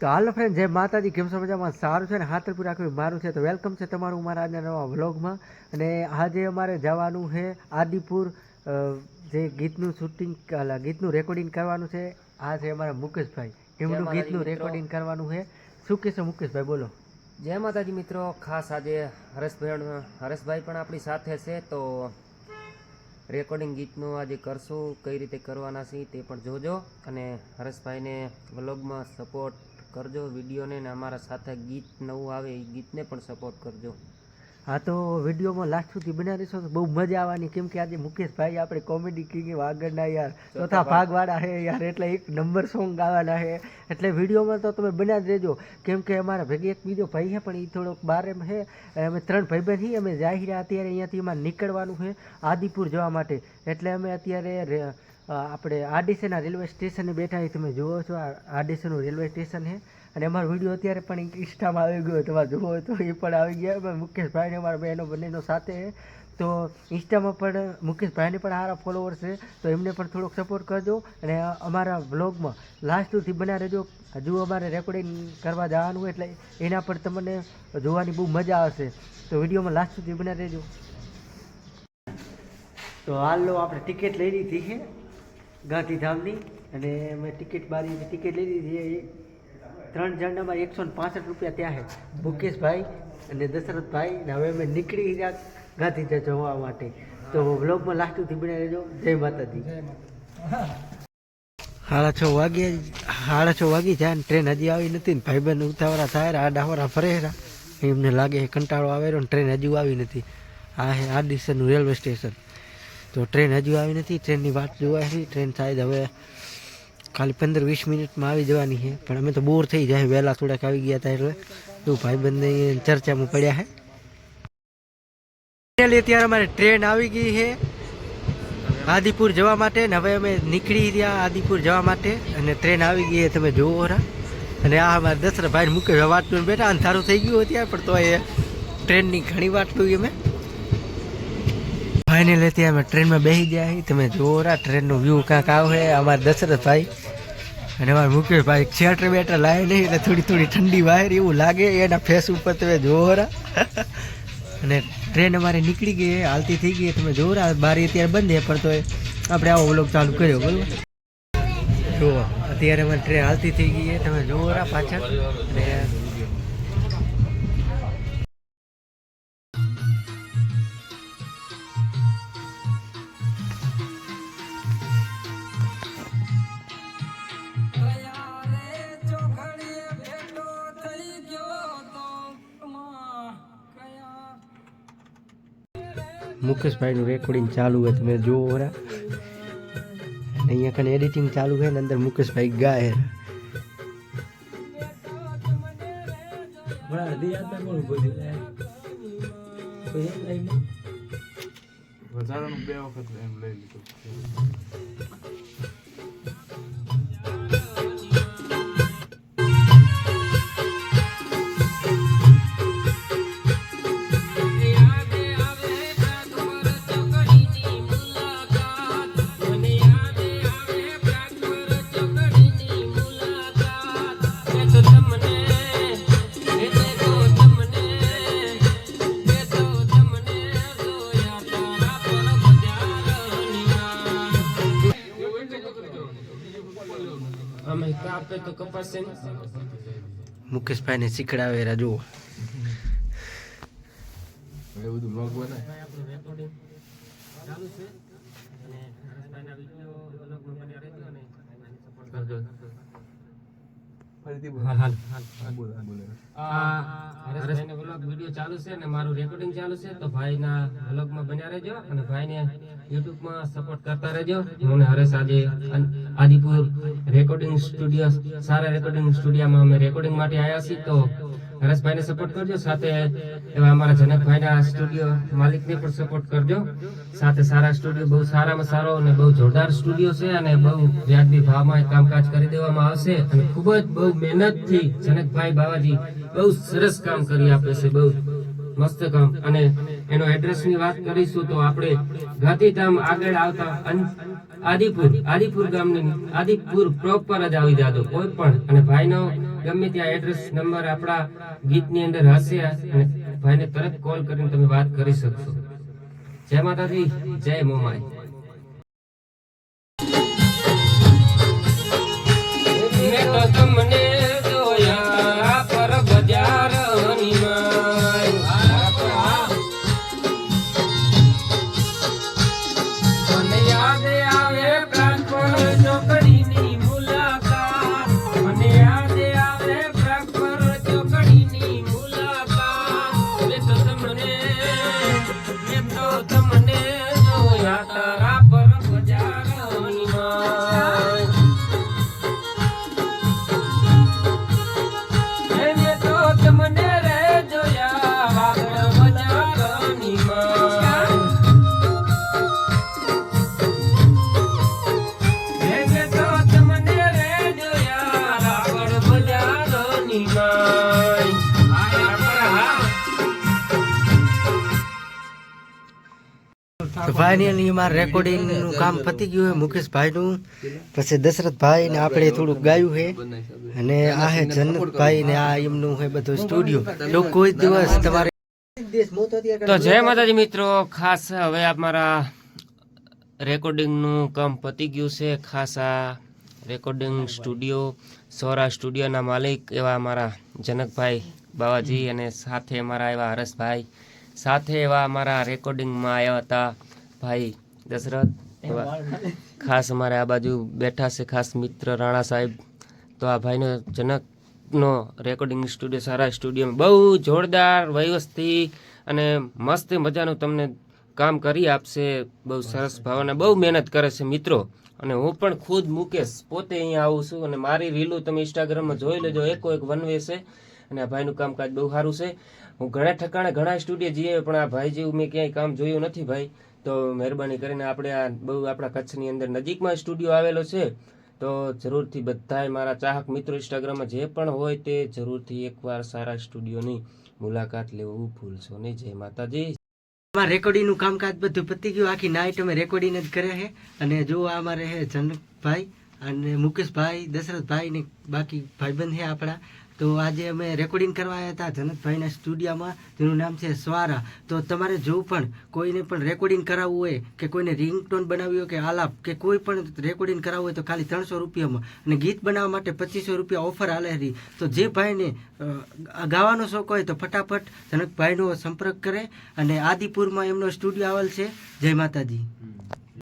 તો હાલો ફ્રેન્ડ જે માતાજી. કેમ છો મજામાં? સારું છે ને? હાથરપુર રાખવી મારું છે. તો વેલકમ છે તમારું મારા આજના નવા વ્લોગમાં અને આજે અમારે જવાનું છે આદિપુર જે ગીતનું શૂટિંગ ગીતનું રેકોર્ડિંગ કરવાનું છે. આ છે અમારા મુકેશભાઈ. એમનું ગીતનું રેકોર્ડિંગ કરવાનું છે. શું કહેશો મુકેશભાઈ? બોલો. જય માતાજી મિત્રો. ખાસ આજે હરેશભાઈ હરેશભાઈ પણ આપણી સાથે છે. તો રેકોર્ડિંગ ગીતનું આજે કરશું. કઈ રીતે કરવાના છે તે પણ જોજો. અને હરેશભાઈને વ્લોગમાં સપોર્ટ કરજો વિડીયોને ને અમારા સાથે ગીત નવું આવે એ ગીતને પણ સપોર્ટ કરજો. હા તો વિડીયોમાં લાસ્ટ સુધી બન્યા રહેશો તો બહુ મજા આવવાની. કેમ કે આજે મુકેશભાઈ આપણે કોમેડી કિંગ આગળના યાર. ચોથા ભાગવાળા છે યાર એટલે એક નંબર સોંગ ગાવાના છે એટલે વિડીયોમાં તો તમે બન્યા જ રહેજો. કેમ કે અમારા ભેગી એક બીજો ભાઈ છે પણ એ થોડોક બાર એમ છે અમે ત્રણ ભાઈ છીએ અમે જાહેર અત્યારે અહીંયાથી એમાં નીકળવાનું છે આદિપુર જવા માટે. એટલે અમે અત્યારે આપણે આરડીસીના રેલવે સ્ટેશને બેઠા એ તમે જુઓ છો, આ આરડીસીનું રેલવે સ્ટેશન છે. અને અમારો વીડિયો અત્યારે પણ ઇન્સ્ટામાં આવી ગયો, તમારે હોય તો એ પણ આવી ગયા. મુકેશભાઈને, અમારા બહેનો બંનેનો સાથે તો ઇન્સ્ટામાં પણ મુકેશભાઈને પણ સારા ફોલોવર્સ છે. તો એમને પણ થોડોક સપોર્ટ કરજો. અને અમારા વ્લોગમાં લાસ્ટ સુધી બના રહેજો. હજુ અમારે રેકોર્ડિંગ કરવા જવાનું એટલે એના પર તમને જોવાની બહુ મજા આવશે. તો વિડીયોમાં લાસ્ટ સુધી બના રહેજો. તો હાલ, આપણે ટિકિટ લઈ લીધી છે. ગાંધીધામની અને મેં ટિકિટ બારી ટિકિટ લઈ લીધી એ ત્રણ જણામાં એકસો ને પાસઠ રૂપિયા ત્યાં છે. મુકેશભાઈ અને દશરથભાઈ ને હવે અમે નીકળી ગયા ગાંધીધામ જવા માટે. તો બ્લોગમાં લાસ્ટ સુધી બને રહેજો. જય માતાજી. સાડા છ વાગ્યા સાડા છ વાગી જાય ને ટ્રેન હજી આવી નથી ને ભાઈબંધ ઉતાવળા થાય આ ડાવરા ફરેરા એમને લાગે કંટાળો આવેલો ને ટ્રેન હજુ આવી નથી. આ આ દિવસનું રેલવે સ્ટેશન તો ટ્રેન હજુ આવી નથી ટ્રેનની વાત જોવાય છે ટ્રેન થાય હવે ખાલી પંદર વીસ મિનિટમાં આવી જવાની છે. પણ અમે તો બોર થઈ જાય, વહેલા થોડાક આવી ગયા હતા એટલે તો ભાઈબંધને ચર્ચામાં પડ્યા છે. Finally અત્યારે અમારે ટ્રેન આવી ગઈ છે આદિપુર જવા માટે ને હવે અમે નીકળી રહ્યા આદિપુર જવા માટે અને ટ્રેન આવી ગઈ તમે જોવો રા. અને આ અમારા દસરા ભાઈ મૂકે વાટલું બેઠા અંધારું થઈ ગયું અત્યારે, પણ તો એ ટ્રેનની ઘણી વાટલું અમે. ફાઇનલ અત્યારે અમે ટ્રેનમાં બેસી ગયા તમે જોવો રા ટ્રેનનો વ્યૂ કાંક આવે? અમારા દશરથભાઈ અને અમારા મુકેશભાઈ. થિયેટર બેટર લાવે નહીં, એટલે થોડી થોડી ઠંડી વાયર એવું લાગે. એના ફેસ ઉપર તમે જોરા અને ટ્રેન અમારી નીકળી ગઈ, હાલતી થઈ ગઈ. તમે જોરા બારી અત્યારે બંધ પણ તો આપણે આવો વ્લોગ ચાલુ કર્યો બોલો જુઓ, અત્યારે અમારી ટ્રેન હાલતી થઈ ગઈ તમે જોરા પાછળ. અને મુકેશભાઈનું રેકોર્ડિંગ ચાલુ હોય તમે જોવો રા. અહીંયા કને એડિટિંગ ચાલુ હોય ને અંદર મુકેશભાઈ ગાય વધારાનું બે વખત એમ લઈ લીધું. અમે કાપે તો કપાસે ને મુકેશભાઈને શીખડાવે રા જુઓ. એ બધું બ્લોગ ચાલુ છે. અને વીડિયો વ્લોગમાં બન્યા રહેજો અને. ફરીથી હાલ. હાલ હાલ બોલ બોલ બોલ. આ હરેશભાઈનો વ્લોગ વીડિયો ચાલુ છે અને મારું રેકોર્ડિંગ ચાલુ છે તો ભાઈના વ્લોગમાં બન્યા રહેજો અને ભાઈને યુટ્યુબમાં સપોર્ટ કરતા રહેજો. હું હરેશ આજે આદિપુર રેકોર્ડિંગ સ્ટુડિયો સારા રેકોર્ડિંગ સ્ટુડિયોમાં અમે રેકોર્ડિંગ માટે આવ્યા છીએ તો હરેશભાઈને સપોર્ટ કરજો, સાથે એવા અમારા જનકભાઈના સ્ટુડિયો માલિકને પણ સપોર્ટ કરજો. સાથે સારા સ્ટુડિયો બહુ સારામાં સારો અને બહુ જોરદાર સ્ટુડિયો છે અને બહુ વ્યાજબી ભાવમાં કામકાજ કરી દેવામાં આવશે અને ખૂબ જ બહુ મહેનતથી જનકભાઈ બાવાજી બહુ સરસ કામ કરી આપે છે, બહુ મસ્ત કામ. અને એનો એડ્રેસની વાત કરીશું તો આપણે ગાંધીધામ આગળ આવતા આદિપુર આદિપુર આદિપુર ગામની, આદિપુર પ્રોપર જ આવી જાજો, કોઈ પણ. અને ભાઈનો ગમે ત્યાં એડ્રેસ નંબર આપણા ગીતની અંદર હશે અને ભાઈને તરત કોલ કરીને તમે વાત કરી શકશો. જય માતાજી, જય મોમાઈ. ફાઇનલી મારે રેકોર્ડિંગનું કામ પતી ગયું છે મુકેશભાઈ નું પછી દશરથભાઈ ને આપણે થોડુંક ગાયું છે અને આ હે જન્નતભાઈ ને આ એમનું છે બધું સ્ટુડિયો તો કોઈ દિવસ તમારે તો જય માતાજી મિત્રો. ખાસ હવે અમારા રેકોર્ડિંગનું કામ પતી ગયું છે. ખાસ આ રેકોર્ડિંગ સ્ટુડિયો સોરા સ્ટુડિયોના માલિક એવા અમારા જનકભાઈ બાવાજી અને સાથે અમારા એવા હરસભાઈ. સાથે એવા અમારા રેકોર્ડિંગમાં આવ્યા હતા. ભાઈ, દશરથ ખાસ અમારે આ બાજુ બેઠા છે, ખાસ મિત્ર રાણા સાહેબ. તો આ ભાઈનો જનકનો રેકોર્ડિંગ સ્ટુડિયો સારા સ્ટુડિયો બહુ જોરદાર વ્યવસ્થિત અને મસ્ત મજાનું તમને કામ કરી આપશે. બહુ સરસ ભાવના, બહુ મહેનત કરે છે મિત્રો. અને હું પણ ખુદ મુકેશ પોતે અહીંયા આવું છું અને મારી રીલું તમે ઇન્સ્ટાગ્રામમાં જોઈ લેજો, એકો એક વન છે. અને આ ભાઈનું કામકાજ બહુ સારું છે. હું ઘણા ઠકાણે ઘણા સ્ટુડિયો જઈએ પણ આ ભાઈ જેવું મેં ક્યાંય કામ જોયું નથી ભાઈ. તો મહેરબાની કરીને આપણે આ બહુ આપણા કચ્છની અંદર નજીકમાં સ્ટુડિયો આવેલો છે, તો જરૂરથી બધાએ મારા ચાહક મિત્રો ઇન્સ્ટાગ્રામમાં જે પણ હોય તે જરૂરથી એકવાર સારા સ્ટુડિયોની મુલાકાત લેવું ભૂલશો નહીં. જય માતાજી. અમારે રેકોર્ડિંગનું કામકાજ બધું પતી ગયું. આખી નાઈટ અમે રેકોર્ડિંગ જ કર્યા છે. અને જો અમારે છે જનકભાઈ અને મુકેશભાઈ, દશરથભાઈ ને બાકી ભાઈબંધ છે આપણા તો આજે અમે રેકોર્ડિંગ કરવા આવ્યા હતા જનકભાઈના સ્ટુડિયોમાં, જેનું નામ છે સ્વારા. તો તમારે જો પણ કોઈને પણ રેકોર્ડિંગ કરાવવું હોય કે કોઈને રિંગટોન બનાવવી હોય કે આલાપ કે કોઈ પણ રેકોર્ડિંગ કરાવવું હોય તો ખાલી ત્રણસો રૂપિયામાં. અને ગીત બનાવવા માટે પચીસો રૂપિયા ઓફર આલે રહી તો જે ભાઈને ગાવાનો શોખ હોય તો ફટાફટ જનકભાઈનો સંપર્ક કરે. અને આદિપુરમાં એમનો સ્ટુડિયો આવેલ છે. જય માતાજી.